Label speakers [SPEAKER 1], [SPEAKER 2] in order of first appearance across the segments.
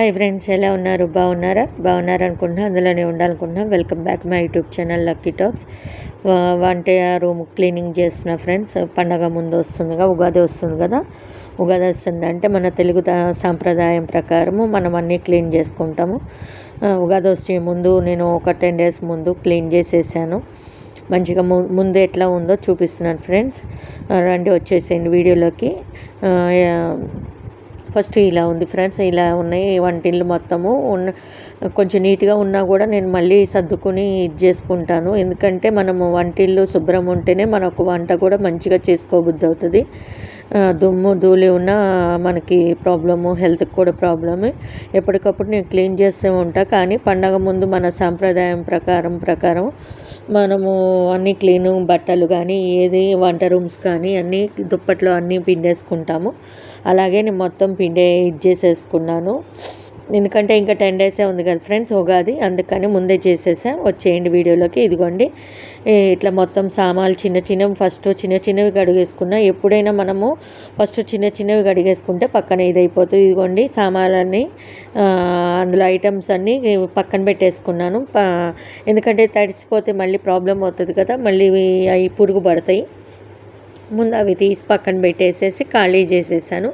[SPEAKER 1] Hi friends ఎలా ఉన్నారు? బాగున్నారా? బాగున్నారు అనుకుంటున్నా అందులోనే ఉండాలనుకుంటున్నా. Welcome back my YouTube channel lucky talks. వంట రూమ్ క్లీనింగ్ చేస్తున్న ఫ్రెండ్స్ పండగ ముందు వస్తుందిగా ఉగాది వస్తుంది కదా. ఉగాది వస్తుంది అంటే మన తెలుగు సాంప్రదాయం ప్రకారము మనం అన్నీ క్లీన్ చేసుకుంటాము. ఉగాది వచ్చే ముందు నేను ఒక టెన్ డేస్ ముందు క్లీన్ చేసేసాను. మంచిగా ముందు ఎట్లా ఉందో చూపిస్తున్నాను ఫ్రెండ్స్. రండి వచ్చేసేయండి వీడియోలోకి. ఫస్ట్ ఇలా ఉంది ఫ్రెండ్స్ ఇలా ఉన్నాయి వంటిల్లు మొత్తము. ఉన్న కొంచెం నీట్గా ఉన్నా కూడా నేను మళ్ళీ సర్దుకుని ఇది చేసుకుంటాను. ఎందుకంటే మనము వంటిల్లు శుభ్రం ఉంటేనే మనకు వంట కూడా మంచిగా చేసుకోబుద్ధి అవుతుంది. దుమ్ము ధూళి ఉన్న మనకి ప్రాబ్లము హెల్త్కి కూడా ప్రాబ్లమే. ఎప్పటికప్పుడు నేను క్లీన్ చేస్తూ ఉంటా. కానీ పండగ ముందు మన సాంప్రదాయం ప్రకారం ప్రకారం మనము అన్నీ క్లీను బట్టలు కానీ ఏది వంట రూమ్స్ కానీ అన్నీ దుప్పట్లో అన్నీ పిండేసుకుంటాము. అలాగే నేను మొత్తం పిండే ఇది చేసేసుకున్నాను. ఎందుకంటే ఇంకా టెన్ డేసే ఉంది కదా ఫ్రెండ్స్ ఉగాది అందుకని ముందే చేసేసా. వచ్చేయండి వీడియోలోకి. ఇదిగోండి. ఇట్లా మొత్తం సామాన్లు చిన్న చిన్నవి ఫస్ట్ చిన్న చిన్నవి కడిగేసుకున్నా. ఎప్పుడైనా మనము ఫస్ట్ చిన్న చిన్నవి కడిగేసుకుంటే పక్కన ఇదైపోతుంది. ఇదిగోండి సామాన్లన్నీ అందులో ఐటమ్స్ అన్నీ పక్కన పెట్టేసుకున్నాను. ఎందుకంటే తడిసిపోతే మళ్ళీ ప్రాబ్లం అవుతుంది కదా మళ్ళీ అవి పురుగు పడతాయి. ముందు అవి తీసి పక్కన పెట్టేసేసి ఖాళీ చేసేసాను.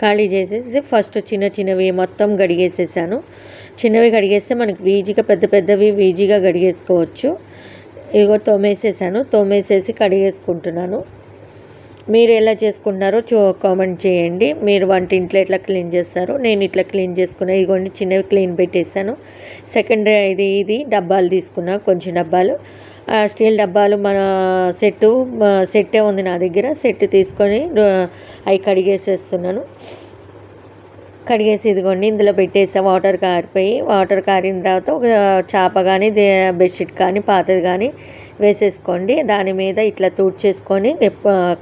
[SPEAKER 1] ఖాళీ చేసేసి ఫస్ట్ చిన్న చిన్నవి మొత్తం గడిగేసేసాను. చిన్నవి గడిగేస్తే మనకి వీజీగా పెద్ద పెద్దవి వీజీగా గడిగేసుకోవచ్చు. ఇదిగో తోమేసేసాను. తోమేసేసి కడిగేసుకుంటున్నాను. మీరు ఎలా చేసుకుంటున్నారో చూ కామెంట్ చేయండి. మీరు వంటింట్లో ఎట్లా క్లీన్ చేస్తారు నేను ఇట్లా క్లీన్ చేసుకున్నా. ఇదిగోండి చిన్నవి క్లీన్ పెట్టేశాను. సెకండ్ ఇది ఇది డబ్బాలు తీసుకున్నా కొంచెం డబ్బాలు. స్టీల్ డబ్బాలు మన సెట్టు సెట్టే ఉంది నా దగ్గర. సెట్ తీసుకొని అవి కడిగేసేస్తున్నాను. కడిగేసి ఇదిగోండి ఇందులో పెట్టేసా. వాటర్ కారిపోయి వాటర్ కారిన తర్వాత ఒక చేప కానీ బెడ్షీట్ కానీ పాతది కానీ వేసేసుకోండి. దాని మీద ఇట్లా తుడిచేసుకొని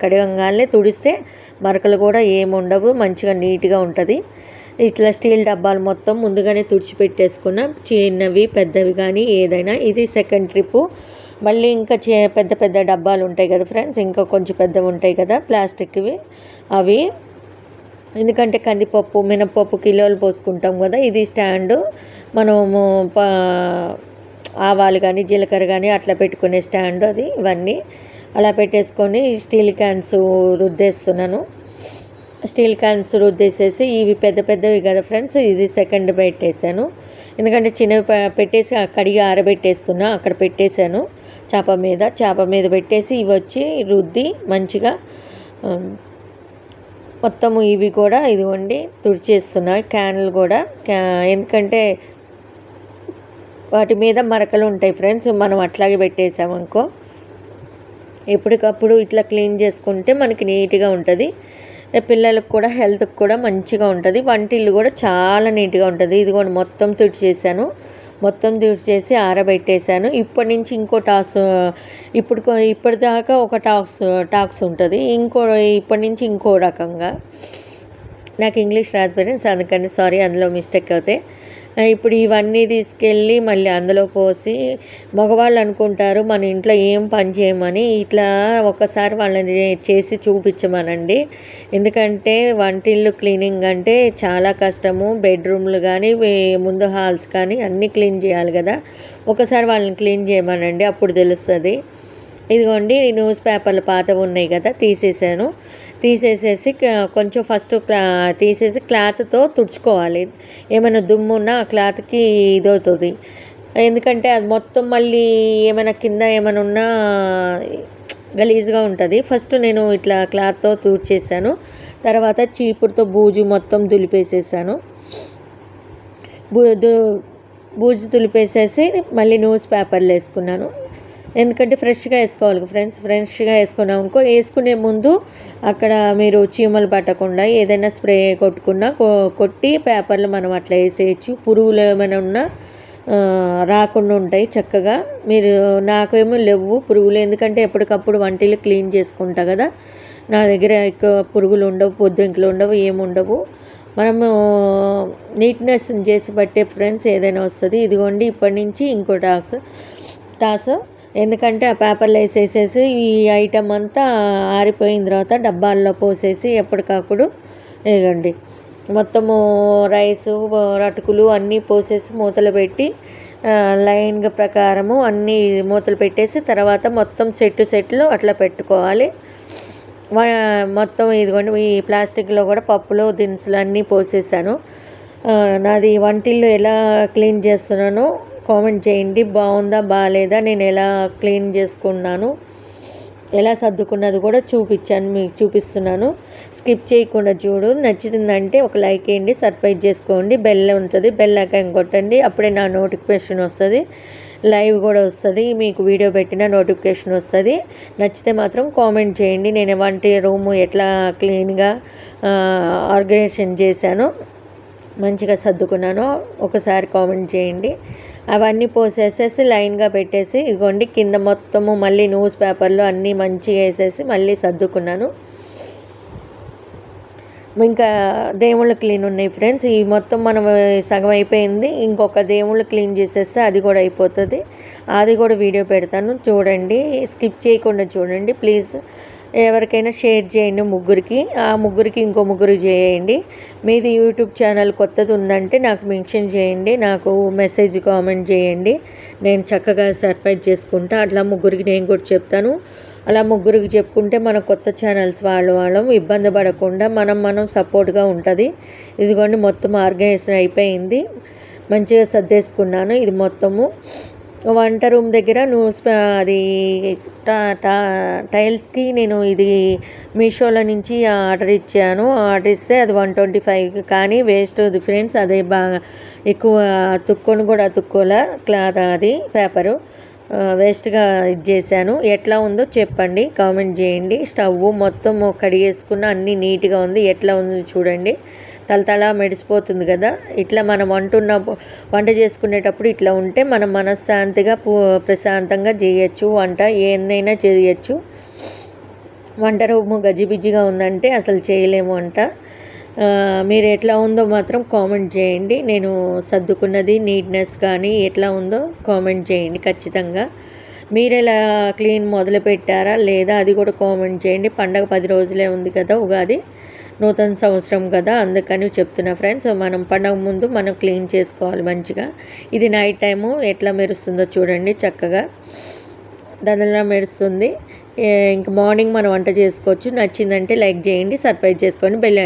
[SPEAKER 1] కడగంగానే తుడిస్తే మరకలు కూడా ఏముండవు మంచిగా నీట్గా ఉంటుంది. ఇట్లా స్టీల్ డబ్బాలు మొత్తం ముందుగానే తుడిచిపెట్టేసుకున్న. చిన్నవి పెద్దవి కానీ ఏదైనా. ఇది సెకండ్ ట్రిప్పు. మళ్ళీ ఇంకా చే పెద్ద పెద్ద డబ్బాలు ఉంటాయి కదా ఫ్రెండ్స్ ఇంకా కొంచెం పెద్దవి ఉంటాయి కదా ప్లాస్టిక్వి. అవి ఎందుకంటే కందిపప్పు మినపప్పు కిలోలు పోసుకుంటాం కదా ఇది స్టాండు. మనము ఆవాలు కానీ జీలకర్ర కానీ అట్లా పెట్టుకునే స్టాండ్ అది ఇవన్నీ. అలా పెట్టేసుకొని స్టీల్ క్యాన్స్ రుద్దేస్తున్నాను. స్టీల్ క్యాన్స్ రుద్దేసేసి ఇవి పెద్ద పెద్దవి కదా ఫ్రెండ్స్ ఇది సెకండ్ పెట్టేశాను. ఎందుకంటే చిన్నవి పెట్టేసి కడిగి ఆరబెట్టేస్తున్నా అక్కడ పెట్టేశాను. చేప మీద చేప మీద పెట్టేసి ఇవి వచ్చి రుద్ది మంచిగా మొత్తము ఇవి కూడా ఇదిగోండి తుడిచేస్తున్నాయి క్యాన్లు కూడా. ఎందుకంటే వాటి మీద మరకలు ఉంటాయి ఫ్రెండ్స్ మనం అట్లాగే పెట్టేసామనుకో ఎప్పటికప్పుడు ఇట్లా క్లీన్ చేసుకుంటే మనకి నీట్గా ఉంటుంది. పిల్లలకు కూడా హెల్త్కి కూడా మంచిగా ఉంటుంది. వంటిల్లు కూడా చాలా నీట్గా ఉంటుంది. ఇదిగోండి మొత్తం తుడిచేసాను. మొత్తం చేసి ఆరబెట్టేశాను. ఇప్పటి నుంచి ఇంకో టాక్స్ ఇప్పుడు ఇప్పటిదాకా ఒక టాక్స్ టాక్స్ ఉంటుంది. ఇంకో ఇప్పటి నుంచి ఇంకో రకంగా. నాకు ఇంగ్లీష్ రాదు పేరెంట్స్ అందుకని సారీ అందులో మిస్టేక్ అవుతే ఇప్పుడు ఇవన్నీ తీసుకెళ్ళి మళ్ళీ అందులో పోసి మగవాళ్ళు అనుకుంటారు మన ఇంట్లో ఏం పని చేయమని ఇట్లా ఒకసారి వాళ్ళని చేసి చూపించమనండి. ఎందుకంటే వంటిల్లు క్లీనింగ్ అంటే చాలా కష్టము. బెడ్రూమ్లు కానీ ముందు హాల్స్ కానీ అన్నీ క్లీన్ చేయాలి కదా. ఒకసారి వాళ్ళని క్లీన్ చేయమనండి అప్పుడు తెలుస్తుంది. ఇదిగోండి న్యూస్ పేపర్లు పాతవి ఉన్నాయి కదా తీసేసాను. తీసేసేసి కొంచెం ఫస్ట్ క్లా తీసేసి క్లాత్తో తుడుచుకోవాలి. ఏమైనా దుమ్ము ఉన్నా ఆ క్లాత్కి ఇదవుతుంది. ఎందుకంటే అది మొత్తం మళ్ళీ ఏమైనా కింద ఏమైనా ఉన్నా గలీజ్గా ఉంటుంది. ఫస్ట్ నేను ఇట్లా క్లాత్తో తుడిచేసాను. తర్వాత చీపురుతో బూజు మొత్తం దులిపేసేసాను. బూ బూజు తులిపేసేసి మళ్ళీ న్యూస్ పేపర్లు వేసుకున్నాను. ఎందుకంటే ఫ్రెష్గా వేసుకోవాలి. ఫ్రెండ్స్ ఫ్రెష్గా వేసుకున్నాం ఇంకో వేసుకునే ముందు అక్కడ మీరు చీమలు పట్టకుండా ఏదైనా స్ప్రే కొట్టుకున్నా కొట్టి పేపర్లు మనం అట్లా వేసేయచ్చు. పురుగులు ఏమైనా ఉన్నా రాకుండా ఉంటాయి చక్కగా. మీరు నాకేమో లేవు పురుగులు. ఎందుకంటే ఎప్పటికప్పుడు వంటలు క్లీన్ చేసుకుంటా కదా. నా దగ్గర ఎక్కువ పురుగులు ఉండవు పొద్దుంకులు ఉండవు ఏముండవు మనము నీట్నెస్ చేసి బట్టే ఫ్రెండ్స్ ఏదైనా వస్తుంది. ఇదిగోండి ఇప్పటి నుంచి ఇంకో టాక్స్ టాస్ ఎందుకంటే ఆ పేపర్లో వేసేసేసి ఈ ఐటెం అంతా ఆరిపోయిన తర్వాత డబ్బాల్లో పోసేసి ఎప్పటికప్పుడు ఇవ్వండి. మొత్తము రైసు అటుకులు అన్నీ పోసేసి మూతలు పెట్టి లైన్గా ప్రకారము అన్నీ మూతలు పెట్టేసి తర్వాత మొత్తం సెట్టు సెట్లు అట్లా పెట్టుకోవాలి. మొత్తం ఇదిగోండి ఈ ప్లాస్టిక్లో కూడా పప్పులు దినుసులు అన్నీ పోసేసాను. నాది వంటిల్లు ఎలా క్లీన్ చేస్తున్నానో కామెంట్ చేయండి. బాగుందా బాగాలేదా నేను ఎలా క్లీన్ చేసుకున్నాను ఎలా సర్దుకున్నది కూడా చూపించాను మీకు చూపిస్తున్నాను. స్కిప్ చేయకుండా చూడు. నచ్చిందంటే ఒక లైక్ వేయండి సర్ప్రైజ్ చేసుకోండి. బెల్ ఉంటుంది బెల్ ఐకాన్ కొట్టండి. అప్పుడే నా నోటిఫికేషన్ వస్తుంది. లైవ్ కూడా వస్తుంది. మీకు వీడియో పెట్టిన నోటిఫికేషన్ వస్తుంది. నచ్చితే మాత్రం కామెంట్ చేయండి. నేను వంటి రూము ఎట్లా క్లీన్గా ఆర్గనైజేషన్ చేశాను. మంచిగా సర్దుకున్నాను ఒకసారి కామెంట్ చేయండి. అవన్నీ పోసేసేసి లైన్గా పెట్టేసి ఇదిగోండి కింద మొత్తము మళ్ళీ న్యూస్ పేపర్లో అన్నీ మంచిగా వేసేసి మళ్ళీ సర్దుకున్నాను. ఇంకా దేవుళ్ళు క్లీన్ ఉన్నాయి ఫ్రెండ్స్. ఈ మొత్తం మనం సగం అయిపోయింది. ఇంకొక దేవుళ్ళు క్లీన్ చేసేస్తే అది కూడా అయిపోతుంది. అది కూడా వీడియో పెడతాను. చూడండి స్కిప్ చేయకుండా చూడండి. ప్లీజ్ ఎవరికైనా షేర్ చేయండి ముగ్గురికి. ఆ ముగ్గురికి ఇంకో ముగ్గురు చేయండి. మీది యూట్యూబ్ ఛానల్ కొత్తది ఉందంటే నాకు మెన్షన్ చేయండి. నాకు మెసేజ్ కామెంట్ చేయండి. నేను చక్కగా సర్ప్రైజ్ చేసుకుంటా. అట్లా ముగ్గురికి నేను కూడా చెప్తాను. అలా ముగ్గురికి చెప్పుకుంటే మన కొత్త ఛానల్స్ వాళ్ళు వాళ్ళం ఇబ్బంది పడకుండా మనం మనం సపోర్ట్గా ఉంటుంది. ఇదిగోండి మొత్తం ఆర్గనైజేషన్ అయిపోయింది. మంచిగా సర్దేసుకున్నాను. ఇది మొత్తము. వంట రూమ్ దగ్గర న్యూస్ అది టైల్స్కి నేను ఇది మీషోలో నుంచి ఆర్డర్ ఇచ్చాను. ఆర్డర్ ఇస్తే అది వన్ ట్వంటీ ఫైవ్ కానీ వేస్ట్ ఫ్రెండ్స్. అదే బాగా ఎక్కువ తుక్కొని కూడా తుక్కోలే క్లాత్ అది పేపరు. వేస్ట్గా ఇది చేశాను. ఎట్లా ఉందో చెప్పండి. కామెంట్ చేయండి. స్టవ్ మొత్తం కడిగేసుకున్న అన్నీ నీట్గా ఉంది. ఎట్లా ఉంది చూడండి. తలతల మెడిసిపోతుంది కదా. ఇట్లా మనం వంటున్న వంట చేసుకునేటప్పుడు ఇట్లా ఉంటే మనం మనశ్శాంతిగా ప్రశాంతంగా చేయొచ్చు వంట ఏనైనా చేయొచ్చు. వంట రూము గజిబిజిగా ఉందంటే అసలు చేయలేము వంట మీరు ఎట్లా ఉందో మాత్రం కామెంట్ చేయండి. నేను సర్దుకున్నది నీట్నెస్ కానీ ఎట్లా ఉందో కామెంట్ చేయండి ఖచ్చితంగా. మీరు ఎలా క్లీన్ మొదలు పెట్టారా లేదా అది కూడా కామెంట్ చేయండి. పండగ పది రోజులే ఉంది కదా ఉగాది. నూతన సంవత్సరం కదా అందుకని చెప్తున్నా ఫ్రెండ్స్ మనం పండగ ముందు మనం క్లీన్ చేసుకోవాలి మంచిగా. ఇది నైట్ టైము ఎట్లా మెరుస్తుందో చూడండి చక్కగా. దానిలా మెరుస్తుంది. ఇంక మార్నింగ్ మనం వంట చేసుకోవచ్చు. నచ్చిందంటే లైక్ చేయండి సర్ప్రైజ్ చేసుకొని బెల్